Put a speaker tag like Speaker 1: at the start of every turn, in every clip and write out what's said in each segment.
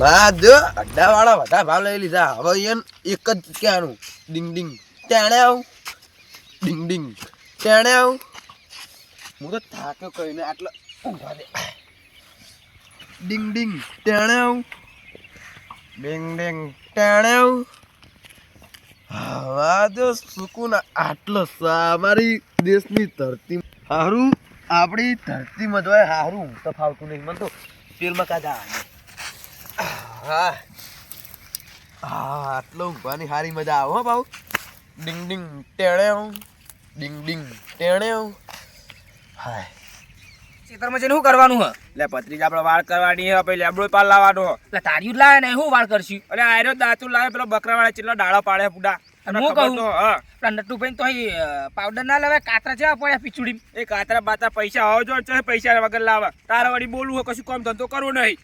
Speaker 1: માં જો અડ્ડા વાળા બધા ભાવ લઈ લીધા. હવે ઈયન એક જ ક્યાંનું? ડિંગ ડિંગ. ટેણે આવ. ડિંગ ડિંગ. તેણે આવ. હું તો થાક્યો કહીને આટલો ઊભા દે ડિંગ ડિંગ. ટેણે આવું. ડિંગ ડિંગ. ટેણે આવું. હવા જો સુકૂન આટલો અમારી દેશની ધરતી હારું. આપણી ધરતીમાં જોય હારું. તો ફાવતું નહીં. મને તો તેલમાં કાઢા. હા. હા આટલો ઊંઘવાની સારી મજા આવે હો ભાઉ ડિંગ ડિંગ ટેણે ડિંગ ડિંગ ટેણે હાય.
Speaker 2: ખેતરમાં જઈને શું કરવાનું હ?
Speaker 3: એટલે પત્રીજા આપણે વાળ કરવાની હે પછી લેબડો પાલ લાવવાનો
Speaker 2: એટલે તારી લાવે ને શું વાળ કરશું?
Speaker 3: અરે આયરો દાંતું લાવે પેલો બકરા વાળા ચેટલા ડાળો પાડે પૂડા
Speaker 2: હું કહું?
Speaker 3: તો, હા.
Speaker 2: તો પાવડર ના લાવે કાતરા જેવા પડ્યા
Speaker 3: એ કાતરા બાતરા પૈસા હોવ જો પૈસા વગર લાવે. તારા વળી બોલવું કશું કામ ધંધો કરવો નહીં.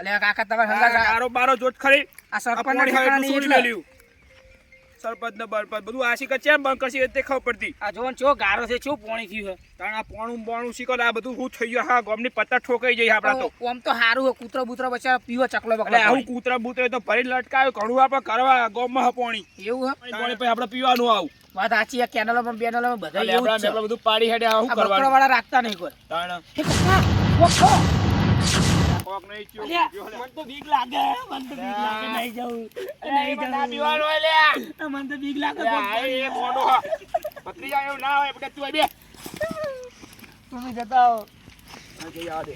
Speaker 2: એટલે કાકા તમારે
Speaker 3: હંગા બારો જોત ખરી.
Speaker 2: આ સરપંચ
Speaker 3: એટલું. સરપંચ ને બરપંચ બધું આશી કે ચેમ બંધ કરશે તે ખબર પડતી.
Speaker 2: આ જોન ચો ગારો છે ચો પોણી થયું
Speaker 3: તાણ આ પોણું બોણું શીખો આ બધું શું થઈ ગયું? હા ગોમની પત્તા ઠોકાઈ જઈ આપડા તો.
Speaker 2: છે ઓમ તો હારું હે કૂતરો બૂતરો બચારા પીવો ચકલો બકલો
Speaker 3: આવું કૂતરા બૂતરા તો ભરી લટકાયો ઘણું આપણે કરવા ગોમમાં હે પોણી.
Speaker 2: એવું હે
Speaker 3: પોણી પછી આપણે પીવાનું આવું.
Speaker 2: વાત સાચી આ કેનલોમાં બેનલોમાં બધા એવું છે.
Speaker 3: આપણે બધું પાડી હેડે આ શું
Speaker 2: આ બકરો વાળા રાખતા નહીં કોઈ.
Speaker 3: તાણ.
Speaker 2: કાકા
Speaker 3: નહીં લે.
Speaker 2: મને તો બીક લાગે મને તો બીક લાગે નહીં જાઉં
Speaker 3: અલ્યા, એ બધા પીવાનું
Speaker 2: મને તો બીક લાગે
Speaker 3: એ મોઢું હા. ભત્રીજા એવું ના હોય બધા તું બે.
Speaker 2: તમે જતા હો
Speaker 3: જઈ આવા દે.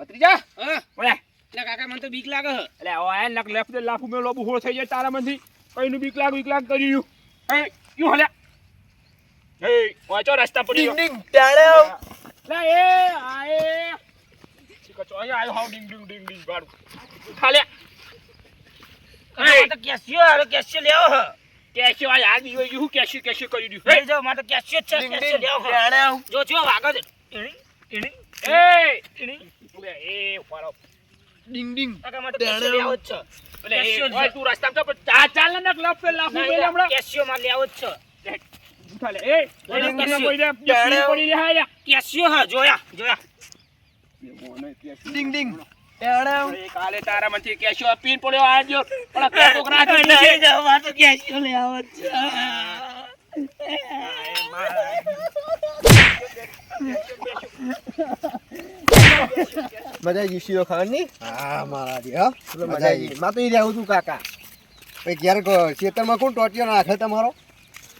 Speaker 3: ભત્રીજા?
Speaker 2: હા?
Speaker 3: ઓલે.
Speaker 2: એટલે કાકા મને તો બીક લાગે
Speaker 3: એટલે હવે લક લેફ્ટ દે લાફુ મેં લોબુ હોળ થઈ જાય તારામાંથી કઈનું બીક લાગ બીક લાગ કરી રહ્યું. એ યુ હલ્યા એ વાંચો રસ્તા પડી ગયો
Speaker 1: ડિંગ ટેણે
Speaker 3: લે એ આ એ શીખો છો અહીંયા આવ્યો હાવ ડિંગ ડિંગ ડિંગ ડિંગ ગાડું ખાલે
Speaker 2: તો કેસ્યો હારો કેસ્યો લેવો હે
Speaker 3: કેશો આ યાદ દીવો યુ કેશો કેશો કરી દીધું
Speaker 2: જાઓ મારે તો કેસ્યો જ છે કેસ્યો લેવો હે જો જો વાગો છે એણી એણી
Speaker 3: એ
Speaker 2: એણી
Speaker 3: લે એ ઉપાડો
Speaker 1: ડિંગ ડિંગ
Speaker 2: કાકા મારે તો
Speaker 1: ટેણે
Speaker 2: કેસ્યો લેવો છે
Speaker 3: એટલે એ
Speaker 2: કેસ્યો જ.
Speaker 3: તું રસ્તામાં તો ચા ચાલ ને લાફ પે લાફુ મેલે હમણાં
Speaker 2: કેસ્યો માં લેવો જ છે
Speaker 3: ઉઠા લે એ ઓય
Speaker 1: ડિંગ
Speaker 3: રસ્તામાં
Speaker 1: ડિંગ
Speaker 3: કોઈ ને
Speaker 1: ટેણે.
Speaker 3: પડી હા
Speaker 2: કેસ્યો હા જોયા જોયા.
Speaker 1: ડિંગ ડિંગ
Speaker 3: કાલે તારામાંથી કેશો પીન પડ્યો આજો પણ આ પેટો કરાજો
Speaker 2: નહીં જાઓ મારે તો કેસ્યો જ છે.
Speaker 1: મજા આવી શીરો ખાવાની?
Speaker 4: હા મારા હા.
Speaker 1: મજા આવી માં તો એ રહ્યા તું કાકા.
Speaker 4: પછી ઘેર કો- ખેતરમાં કોણ ટોટિયો નાખે તમારો?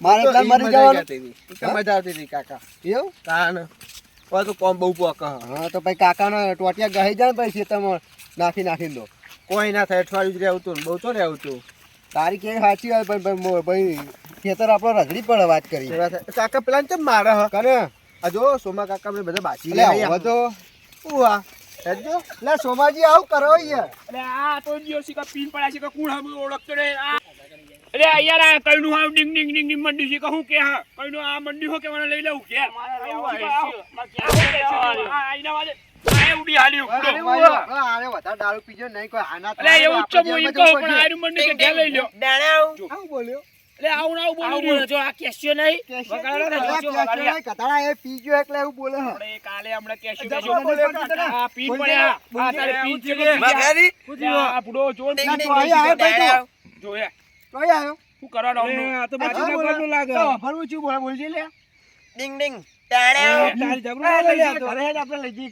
Speaker 4: મારે
Speaker 1: તો
Speaker 4: મરી જવાનું.
Speaker 1: હતી. મજા આવતી હતી કાકા.
Speaker 4: એવું?
Speaker 1: તાન. હવે તો કોમ બહુ પોક હા
Speaker 4: તો પછી કાકાનો ટોટિયા ગહી જાય પછી ખેતરમાં નાખી નાખી દો.
Speaker 1: કોઈ ના થાય અઠવાડિયું જ રહેવું તું બહુ તો રહેવું તું.
Speaker 4: તારી કેવી સાચી હોય પણ ભાઈ ખેતર આપણો રજડી પડે વાત કરી.
Speaker 1: કાકા પેલા કેમ મારે હ?
Speaker 4: કરે
Speaker 1: આ જો સોમા કાકા મેં બધા
Speaker 4: બાકી
Speaker 1: રહ્યા.
Speaker 4: હવે તો.
Speaker 1: ઉવા આ હેડજો
Speaker 4: સોમાજી આવું કરો યાર
Speaker 3: અરે આ તો જીઓ શીખા પીન પડ્યા છે કે કુણ હમ ઓળખતો રે આ અરે યાર આ કઈનું હા ડિંગ ડિંગ ડિંગ ડિંગ મંડી છે. કે હું કે હા કઈનું આ મંડી હો કે મને લઈ લઉં? ઘેર. આઈના વાજે આ ઉડી હાલ્યું.
Speaker 4: અરે
Speaker 3: ઉડો.
Speaker 4: ભાઈ, આને વધારે દારૂ પીજો નહીં કોઈ આના
Speaker 3: અરે એવું જ હું એમ કહું પણ આયરું મંડી કે ઘેર લઈ લ્યો.
Speaker 4: આવું? બોલ્યો?
Speaker 3: એટલે આવું આવું
Speaker 2: આવું જો આ કેસ્યો નહીં?
Speaker 4: કેસ્યો કેસ્યો કતાળા એ પીજો એટલે એવું બોલે
Speaker 3: આપણે કાલે હમણાં
Speaker 4: કાકા.
Speaker 3: આ
Speaker 4: પી
Speaker 3: પડ્યા. આ તારે પીન છે
Speaker 1: મગારી
Speaker 3: આ બુડો જોર. જોયા
Speaker 4: તોય આવ્યો.
Speaker 3: શું?
Speaker 4: આ તો બોલે, આપણે લઈ જઈએ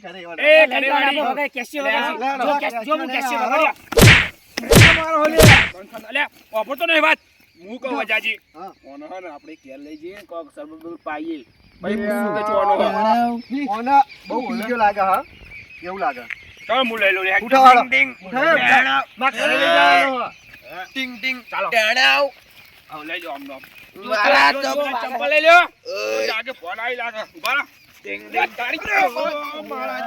Speaker 3: લે, ઘેર લઈ કોક સરબત પાઈએ.
Speaker 4: લાગે એવું લાગે?
Speaker 3: ચાલો હું લઈ લઉં લે.
Speaker 1: ટિંગ ટિંગ
Speaker 3: ચાલો.
Speaker 1: ટેણાવ આવ
Speaker 3: લઈ જાઓ આમ નો
Speaker 1: મારા
Speaker 3: ચંપલ લઈ લ્યો
Speaker 1: ઓય.
Speaker 3: ફોન આવી લાગે ઊભા. ટીંગ, ટીંગ, તારી ઓ, મારા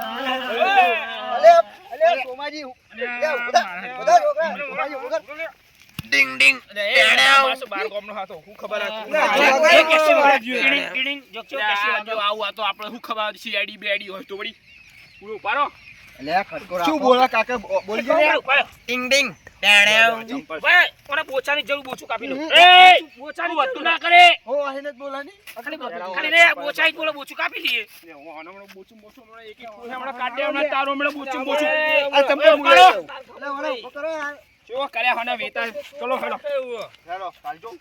Speaker 4: અલે અલે સોમાજી લે. ઉધર, છોકરા. સોમાજી, ઉધર.
Speaker 1: ડિંગ ડિંગ આવ.
Speaker 3: પાછો બાર ગામનો હતો. હું ખબર હતી?
Speaker 4: લે,
Speaker 3: અલ્યા,
Speaker 4: આ
Speaker 2: જો
Speaker 3: જો આવું તો આપણે શું ખબર સીઆઈડી બેડી હોય તો વળી પૂરું
Speaker 4: ખટકો શું બોલા કાકા બો- બોલજો.
Speaker 2: ભાઈ, ભાઈ,
Speaker 1: ટિંગ ટિંગ ટેણેવ.
Speaker 2: ભાઈ, કોને બોચાની જરૂર બોચું કાપી લો. એ બોચાની વધુ ના કરે.
Speaker 4: હો આહીને જ બોલાની.
Speaker 2: ખાલી રે બોચાઈ જ બોલે બોચું કાપી લઈએ
Speaker 3: હું બોચું બોચું હમણાં એક એક હમણાં કાઢી હમણાં તારો હમણાં બોચું બોચું. આ
Speaker 4: વળો ઊભો કરો. યાર
Speaker 3: ચેવો કર્યા હને વેતા. ચલો હેડો.
Speaker 4: હેલો ચાલજો.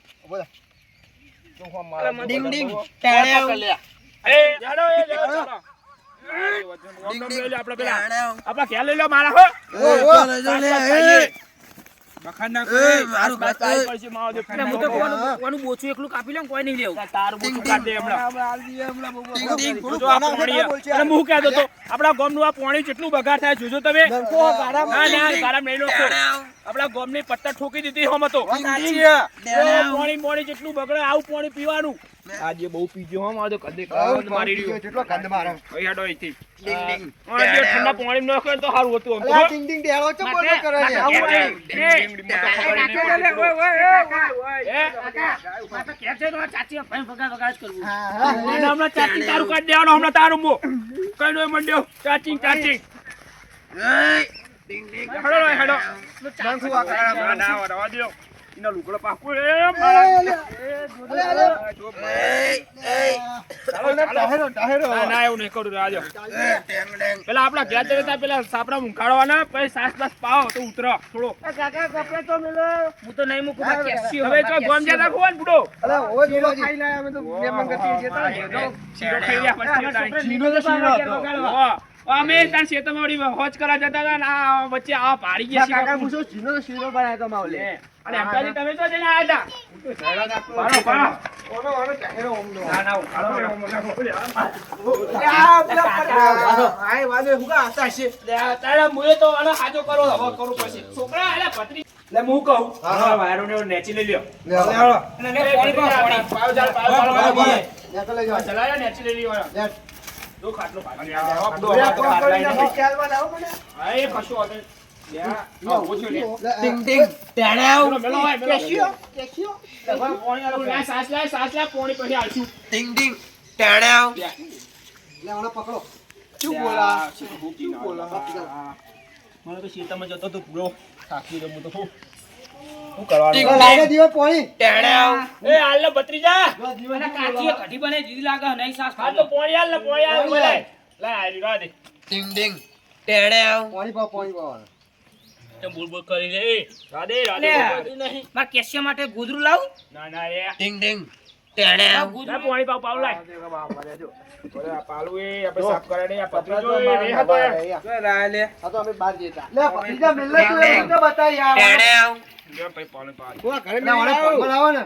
Speaker 4: જો. મારા
Speaker 1: ડિંગ ડિંગ.
Speaker 4: બોલ
Speaker 3: એ, હેડો, એ, હેડો, ચાલો. ડિંગનું આ પોણી. અને હું કહેતો તો આપણા ગામનું આ પોણી જેટલું બગાડ થાય જોજો તમે. ના ગોમની પત્તા ઠોકી દીધી હોમ તો. પાણી પાણી જેટલું બગડે આવું પાણી પીવાનું. આજે બહુ પીજો હોમ આજે કદે કદ મારી રહ્યો.
Speaker 4: કેટલો કંદ મારે
Speaker 3: હેડો અહીંથી.
Speaker 1: ડિંગ ડિંગ.
Speaker 3: આજે ઠંડા પાણી નાખો તો સારું હતું આમ
Speaker 4: ડિંગ ટિંગ ડેળો ચમ બોલો કરે છે?
Speaker 2: ચાચી? ભાઈ ભગા વગા જ કરવું.
Speaker 3: હમણાં ચાચી તારું કાઢ દેવાનું હમણાં તારું મો. કઈ નો મંડ્યો. ચાચી ચાચી. હેડો
Speaker 4: નાખું આ કાળા
Speaker 3: ના લુગડો પાકું. ના એવું નહીં કરું રાજો. પેલા આપડા ઘેર જતા પેલા સાપડા મુંખાડવાના પછી સાસ બાસ પાવો તો ઉતરો. થોડો.
Speaker 2: હું તો નહીં મૂકું
Speaker 3: હવે તો ગોમ જતા ખોવાન બુડો. ખાઈ પછી.
Speaker 4: તો હતો.
Speaker 3: અમે ત્યાં ખેતરમાં વળી હોજ કરવા જતા હતા ને આ વચ્ચે આ પાડી ગયા
Speaker 4: કાકા પૂછો તો શીરો બનાવ્યો તો માવલે.
Speaker 3: અને અંકાજી તમે તો જઈને આયા હતા પાડો, પાડો.
Speaker 4: ઓનો, ઓનો ટાહેરો ઓમનો.
Speaker 3: ના, ના, પાડો.
Speaker 4: આય વાજો, હું કા હસતા હશે?
Speaker 3: લે, આ તારા મુએ તો આનો હાજો કરો હવે કરવું પછી છોકરા અલા ભત્રી લે હું કહું
Speaker 4: હા.
Speaker 3: હા વાયરો ને નેચી લઈ લ્યો
Speaker 4: લે, આવો
Speaker 2: અને ને પાણી પાણી.
Speaker 3: પાવ ચાલ, પાવ પાવ ચલાયો નેચી લઈ લ્યો
Speaker 4: લે.
Speaker 3: જો ખાટલો ખાટલો. એ કશું વાંધો
Speaker 4: પકડો. શું બોલા?
Speaker 3: શું
Speaker 4: બોલા?
Speaker 3: મને તો શેતામાં જતો તો પૂરો થાકી ગયો હું તો શું કરવાનું?
Speaker 4: લાગે દીવો પોણી.
Speaker 1: ટેણેવ.
Speaker 3: એ હાલ ભત્રીજા.
Speaker 2: અને
Speaker 4: દીવો
Speaker 2: કઢી બનાવી દીધી લાગે નહીં સાસ
Speaker 3: હા તો પાણી હાલ ને પાણી હાલ
Speaker 4: પાણી
Speaker 3: લે. આરી રાહ દે.
Speaker 1: ટિંગ ટિંગ. ટેણેવ.
Speaker 4: પોણી પાવ, પોણી પાવ.
Speaker 3: તે બોલ બોલ કરી લે. રાધે રાધે નહીં.
Speaker 2: મારા કેસ્યો માટે ગુદરું લાવું?
Speaker 3: ના ના રે
Speaker 1: ટિંગ ટિંગ. ટેણેવ.
Speaker 2: આ
Speaker 3: લે
Speaker 2: ગોદરું
Speaker 3: પાણી પાવ પાવ લાય. બોલે એ આપણે સાફ કરે ને આ પતરી જો રે હતો યાર.
Speaker 4: આ તો અમે બહાર જતા. લે, ભત્રીજા મેલ્લે તું તો બતા યાર.
Speaker 1: ટેણેવ.
Speaker 3: જો ભાઈ પાણી પાવ
Speaker 4: કોણ ઘરે લે, ઓને ફોન બનાવો ને.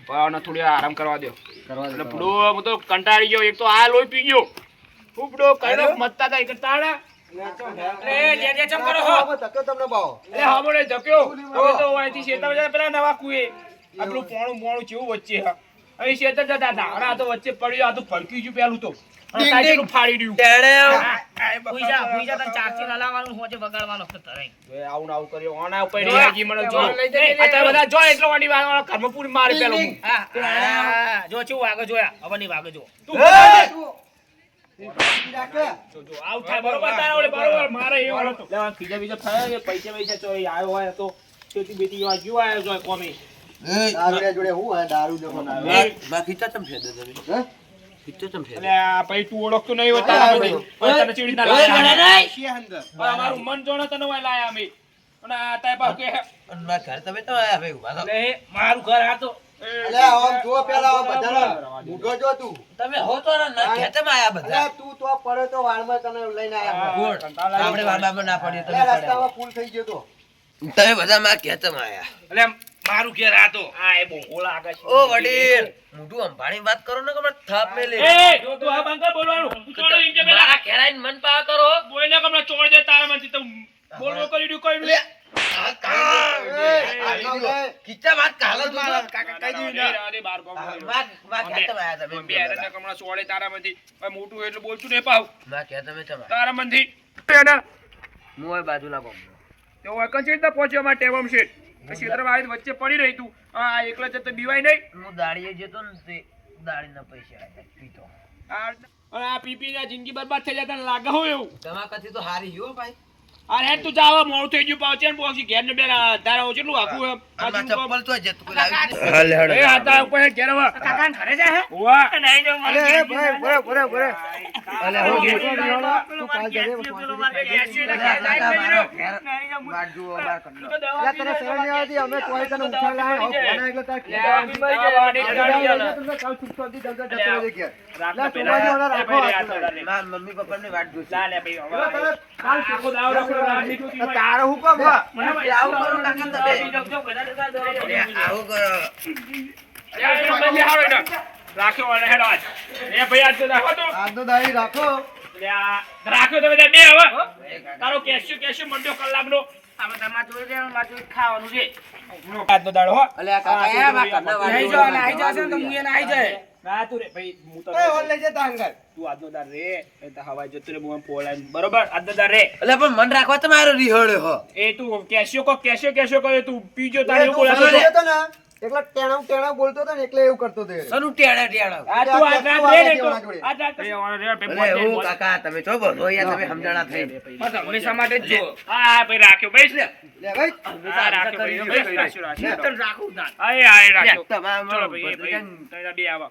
Speaker 3: પાવને થોડી આરામ કરવા દો
Speaker 4: કરવા દે,
Speaker 3: પૂડો હું તો કંટાળી ગયો એક તો આ લોહી પી ગયો. ઉપડો કઈ મતતા તા એક તાળા. ઘરમાં પૂરી મારી પેલો.
Speaker 2: જો ચેવું વાગે જોયા હવે નહીં વાગે જો.
Speaker 3: અમારું મન જોણે તને લાયા અમે અને આ
Speaker 1: મારા ઘરે તમે તો
Speaker 2: મારું ઘર આ તો
Speaker 4: અલે આમ જો પેલા બધાનો મૂઢો જો તું.
Speaker 1: તમે હો તો ને, ના આયા બધા.
Speaker 4: અલે તું તો પડે તો વાળમાં તને લઈને આયા.
Speaker 1: ગોળ. આપણે વાળામાં ના પડીએ તમે
Speaker 4: રસ્તામાં ફૂલ થઈ ગયો તો.
Speaker 1: તમે બધા મારા આયા.
Speaker 3: ઘેર આ તો આ એ બહુ ઓલા આગળ છે.
Speaker 1: ઓ વડીલ મોઢું અંભાણી વાત કરો ને કે થાપ થાપ મેલે
Speaker 3: એ જો તું આ બંધ બોલવાનું ચોડો કે પેલા
Speaker 1: મારા ઘેર મન પા કરો
Speaker 3: બોયને કમલા ચોડ દે તારા માંથી તો બોલ બોલ કરી દઉં કઈ મોટું એટલે પાવ. તારા
Speaker 1: બાજુના.
Speaker 3: તો વકન તો પહોંચ્યો માં ટેવમ શેઠ? ક્ષેત્રમાં વચ્ચે પડી રહી તું. આ એકલા જતો બીવાય નહીં.
Speaker 1: હું દાડીએ જતો ને તે દાડીના પૈસા પીતો.
Speaker 3: આ પીપી ના જિંદગી બરબાદ થઈ જાય તને લાગે હું એવું.
Speaker 1: તમારા કથી તો હારી ગયો ભાઈ.
Speaker 3: અરે તું જાવ મોડું થઈ ગયું પાછું. ને પછી ઘેર ને બે તારા કેટલું આખું
Speaker 1: ચપ્પલ તો જતું
Speaker 3: એ હાથા ઉપર ઘેર હવે.
Speaker 2: કાકા ઘરે જાય હે?
Speaker 3: ઉવ્વા.
Speaker 2: નહીં જો
Speaker 4: મને બરે બરે બરે અલે હું. તું કાલ
Speaker 2: જરે.
Speaker 1: વાટ જુઓ, બાર કરી લો.
Speaker 2: તું તો દવા
Speaker 4: અલ્યા તને શરમ નહીં આવતી અમે કોઈ તને ઉઠા લાય હો ફોન એટલે તાર
Speaker 3: લે,
Speaker 4: ખીજાય.
Speaker 3: બીમારી છે, વાડી
Speaker 4: આજે
Speaker 3: ગાડી
Speaker 4: દાડો
Speaker 3: આલે.
Speaker 4: લઈ જા, તમને કાલ સુખ શાંતિ જલ્દી જતો
Speaker 3: અલ્યા,
Speaker 4: કે લા
Speaker 3: રાખ
Speaker 4: લે,
Speaker 3: તો પેલા.
Speaker 4: સોમાજી વાળા
Speaker 3: એ
Speaker 4: રાખો
Speaker 1: ના મમ્મી પપ્પા પપ્પાની વાટ જોશે.
Speaker 3: લા લે ભાઈ, હવે. કાલ આખો દાવ રાખો,
Speaker 4: આ તારે હું કામ હા?
Speaker 3: મને
Speaker 1: આવું કરો કાકા તમે. આવું કરો
Speaker 3: યાર બંને હારો. રાખ્યો અને હેડો આજ. એ ભાઈ આજ તો રાખો તો.
Speaker 4: આજનો દાડી રાખો
Speaker 3: રાખ્યો તમે ત્યાં બે હવે. તારો કેસ્યુ કેસ્યુ મંડ્યો કલાકનો.
Speaker 2: આમાં તમારે જોઈ લેવાનું, મારે ખાવાનું છે
Speaker 3: આજનો દાડો હો.
Speaker 1: અલ્યા કાકા, એ મારા
Speaker 2: નહીં
Speaker 1: જુઓ.
Speaker 2: જાઓ, નાહી જાશો ને તો હું એને નાહી જાય.
Speaker 3: ના તું રે ભાઈ હું તો
Speaker 4: ઓલ લઈ જતા અંગર
Speaker 3: તું આજનો દાડ રે એ તો હવાઈ જતું રે મોં પોળાઈને. બરોબર આજનો દાડ રે
Speaker 1: અલ્યા પણ મન રાખવા તમારો રિહળ્યો હો
Speaker 3: એ તું કેશો કો કેશ્યો કેસ્યો કરે તું પીજો તારે
Speaker 4: તું ને એકલા ટેણાવ ટેણાવ બોલતો હતો ને એટલે એવું કરતો હતો
Speaker 1: સનુ ટેણા ટેણે
Speaker 3: આ તું આજ રાત રે ને તો. આજ રાત રે આવવાનો રે પહોંચે,
Speaker 1: હું. કાકા તમે છો બોલો યાર તમે સમજણા થઈ
Speaker 2: બસ હંમેશા માટે જ
Speaker 3: હા ભાઈ રાખ્યો ભાઈ
Speaker 4: લે. ભાઈ.
Speaker 3: હા રાખ્યો ભાઈ. રાખ્યો રાખ્યો
Speaker 2: તને રાખું તાર.
Speaker 3: આય આય રાખ્યો.
Speaker 1: તમારા
Speaker 3: ચલો ભાઈ ભાઈ તમે બે આવો.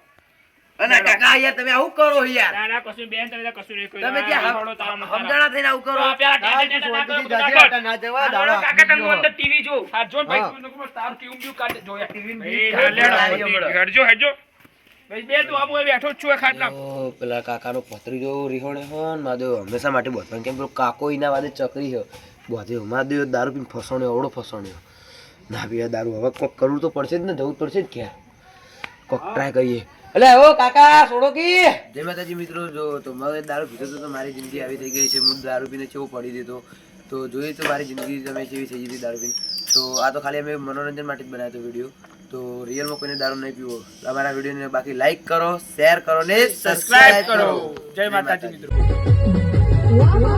Speaker 1: અને કાકા યાર તમે આવું કરો યાર
Speaker 3: ના ના કશું બેન તમે કશું નહીં કર્યું.
Speaker 1: તમે
Speaker 3: ના,
Speaker 1: ક્યાં
Speaker 3: ના.
Speaker 1: સમજણા થઈને આવું કરો
Speaker 3: પેલા
Speaker 4: ના,
Speaker 3: ના
Speaker 4: ના જવા, દાડો
Speaker 2: કાકા
Speaker 4: તમે
Speaker 2: અંદર ટીવી જો
Speaker 3: સાજો જો ભાઈ,
Speaker 4: હા.
Speaker 3: તું નકરો તારું કેવું બીવું કાઢે, જો યાર.
Speaker 1: ટીવી
Speaker 3: ભાઈ, હેડજો, હેડજો. ભાઈ, બે તું આબુ એ બેઠો જ છું એ ખાટલા.
Speaker 1: ઓ, પેલા કાકાનો ભત્રીજો રિહોણે હો ને માધવ હંમેશા માટે બોધવાનું કેમ પેલો કાકો એના વાદે ચકરી છે બોધ્યો માધવ દારૂ પીને ફસણ્યો અવડો ફસણ્યો ના પીવા દારૂ હવે કોક કરવું તો પડશે જ ને જવું પડશે જ ક્યાં કોક ટ્રાય કરીએ અલે ઓ કાકા છોડો કી. જય માતાજી મિત્રો જો તો મેં દારૂ પીધો તો મારી જિંદગી આવી થઈ ગઈ છે. હું દારૂ પીને કેવું પડી દીધો તો. જોઈએ તો મારી જિંદગી તમે કેવી થઈ ગઈ દારૂ પીને. તો આ તો ખાલી અમે મનોરંજન માટે જ બનાવ્યો વીડિયો તો રિયલમાં કોઈને દારૂ નહીં પીવો. અમારા વિડીયોને બાકી લાઈક કરો શેર કરો ને
Speaker 3: સબસ્ક્રાઇબ કરો. જય માતાજી. મિત્રો.